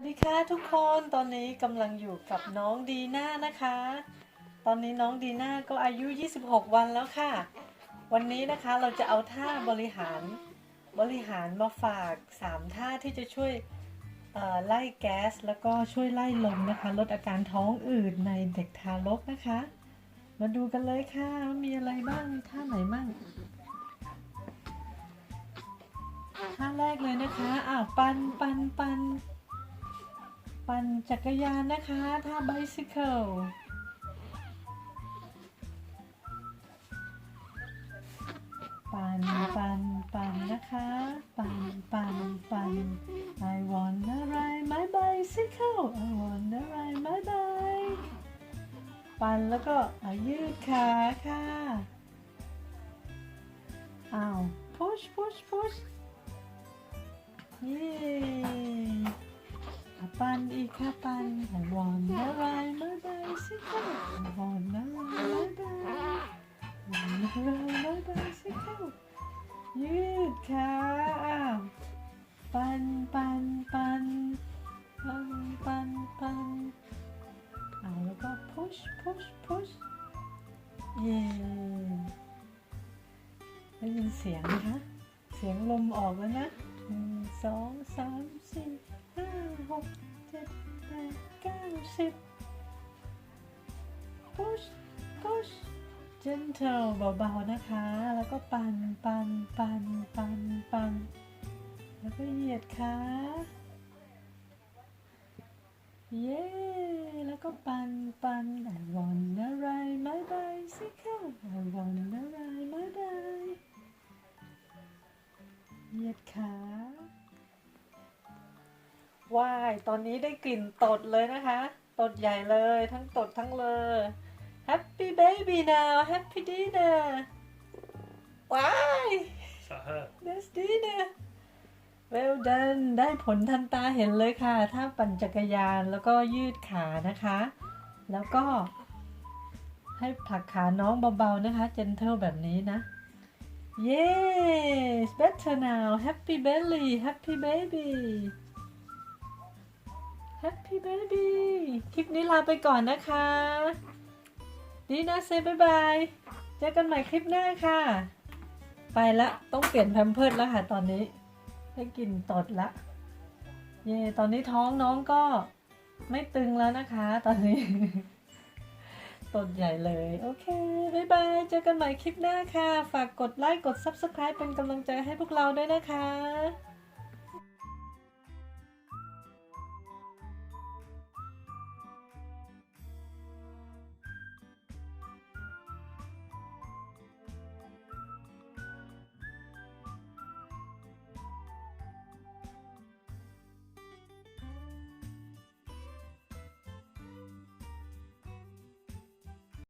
สวัสดีค่ะทุกคนตอนนี้กำลังอยู่กับน้องดีน่านะคะ ตอนนี้น้องดีน่าก็อายุ 26 วันแล้วค่ะ วันนี้นะคะเราจะเอาท่าบริหารบริหารมาฝาก 3 ท่าที่จะช่วยไล่แก๊ส แล้วก็ช่วยไล่ลมนะคะ ลดอาการท้องอืดในเด็กทารกนะคะ มาดูกันเลยค่ะ มีอะไรบ้างมีท่าไหนบ้างท่าแรกเลยนะคะอ้าวปันปันปัน ปั่นจักรยานนะคะท่า bicycle ปั่นปั่นปั่นนะคะ ปั่นปั่นปั่น I wanna ride my bicycle I wanna ride my bike ปั่นแล้วก็ยืดขาค่ะอ้าว push push push เย้ันอีกค่ะปัน I wanna ride my bicycle I wanna ride my bike I wanna ride my bicycle ยืดขาปันปันปันปันปันปันเอาแล้วก็ push push push เย้ได้ยินเสียงไหมคะเสียงลมออกแล้วนะหนึ่งสองสามสี่ห้าหก เจ็ดแปดเก้าสิบ push push gentle เบาๆนะคะ แล้วก็ปันปันปันปันปันแล้วก็เหยียดขาเย้ แล้วก็ปันปัน I wanna ride my bicycle I wanna ride my bike เหยียดขา ว้ายตอนนี้ได้กลิ่นตดเลยนะคะ ตดใหญ่เลยทั้งตดทั้งเลย Happy baby now Happy dinner ว้าย Is that her? That's dinner Well done ได้ผลทันตาเห็นเลยค่ะ ถ้าปั่นจักรยานแล้วก็ยืดขานะคะ แล้วก็ ให้ผลักขาน้องเบาๆนะคะ gentle แบบนี้นะ Yes better now Happy belly Happy baby Happy baby คลิปนี้ลาไปก่อนนะคะดีนะเซบายบายเจอกันใหม่คลิปหน้าค่ะ ไปละต้องเปลี่ยนแพมเพิร์ดแล้วค่ะตอนนี้ได้กินตดละเย่ตอนนี้ท้องน้องก็ไม่ตึงแล้วนะคะ ตอนนี้ตดใหญ่เลย โอเคบายบาย เจอกันใหม่คลิปหน้าค่ะ ฝากกดไลค์ กด Subscribe เป็นกำลังใจให้พวกเราด้วยนะคะ